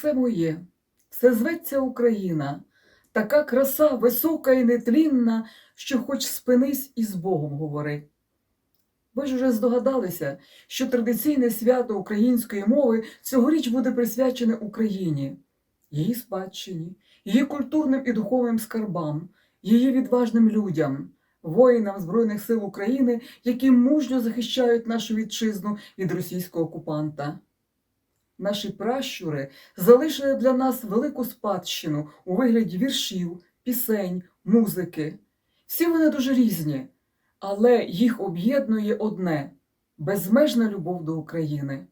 все моє, все зветься Україна, така краса висока і нетлінна, що хоч спинись і з Богом говори. Ви ж уже здогадалися, що традиційне свято української мови цьогоріч буде присвячене Україні, її спадщині, її культурним і духовним скарбам, її відважним людям, воїнам Збройних сил України, які мужньо захищають нашу вітчизну від російського окупанта. Наші пращури залишили для нас велику спадщину у вигляді віршів, пісень, музики. Всі вони дуже різні, але їх об'єднує одне безмежна любов до України.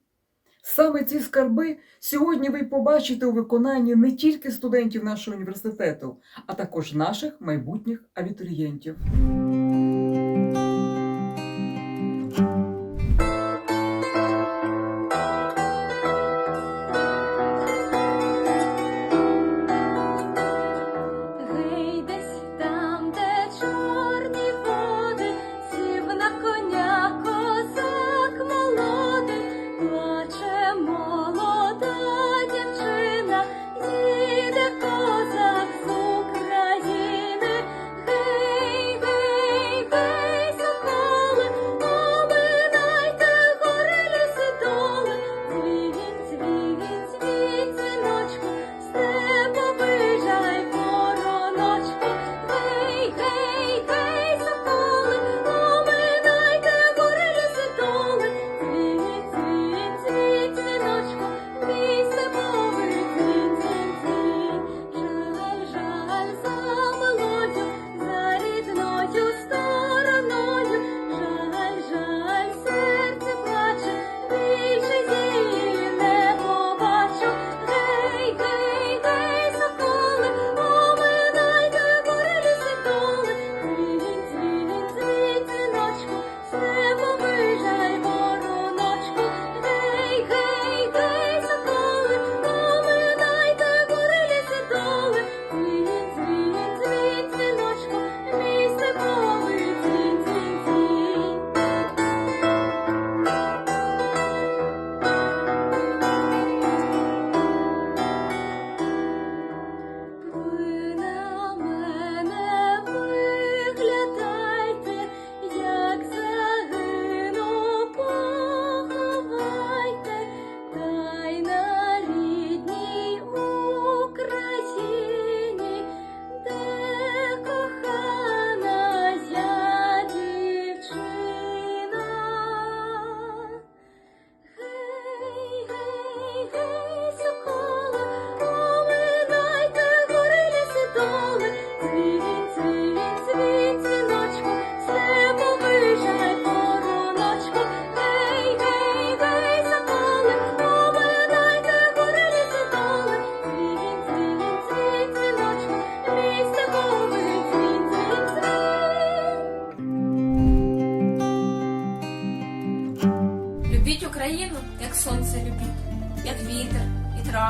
Саме ці скарби сьогодні ви побачите у виконанні не тільки студентів нашого університету, а також наших майбутніх абітурієнтів.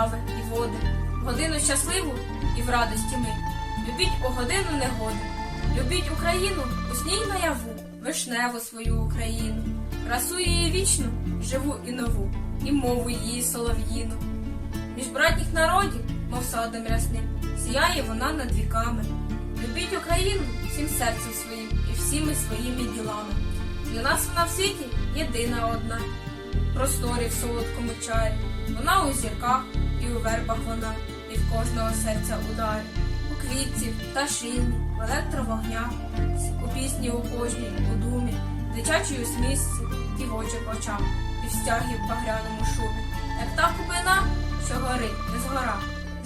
Трави, і води, годину щасливу і в радості ми. Любіть у годину негоди. Любіть Україну у сній наяву, вишневу свою Україну, красу її вічну, живу і нову, і мову її солов'їну. Між братніх народів, мов садом рясним, сіяє вона над віками. Любіть Україну всім серцем своїм і всіми своїми ділами. Для нас вона в світі єдина одна, просторі в солодкому чарі. Вона у зірках і у вербах вона, і в кожного серця ударі. У квітці, пташині, в електровогнях, у пісні у кожній, у думі, дитячій усмішці, і в очах і в стягі в багряному шумі. Як та купина, що горить, не згора,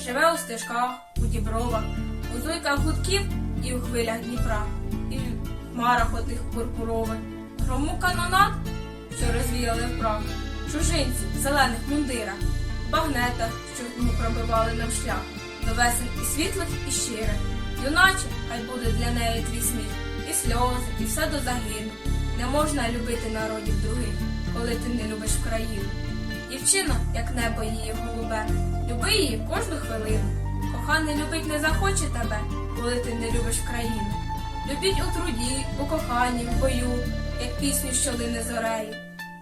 живе у стежках, у дібровах, у зуйках гудків і у хвилях Дніпра, і в хмарах отих пурпурових, грому канонат, що розвіяли в прах, чужинці в зелених мундирах, багнета, що йому пробивали нам шлях, до весен і світлих, і щирих. Юначе, хай буде для неї твій сміх, і сльози, і все до загину. Не можна любити народів других, коли ти не любиш країну. Дівчина, як небо її голубе, люби її кожну хвилину. Коханий любить не захоче тебе, коли ти не любиш країну. Любіть у труді, у коханні, в бою, як пісню, що лине зорею.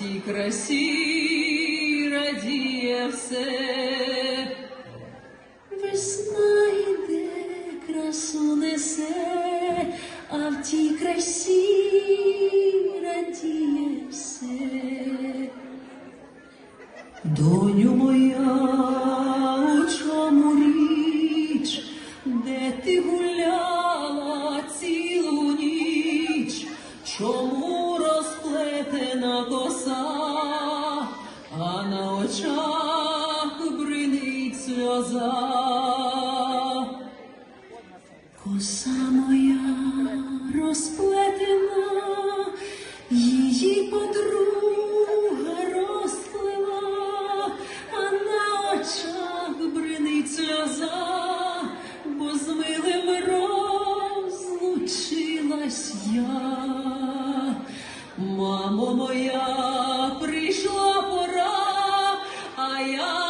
В красі радіє все. Весна йде, красу несе, а в тій красі радіє все. Доню моя, чому розплетена коса, а на очах бринить сльоза. Коса моя розплетена, її подруга розплела, а на очах бринить сльоза, бо з милим розлучилась я. Мамо моя прийшла пора, а я.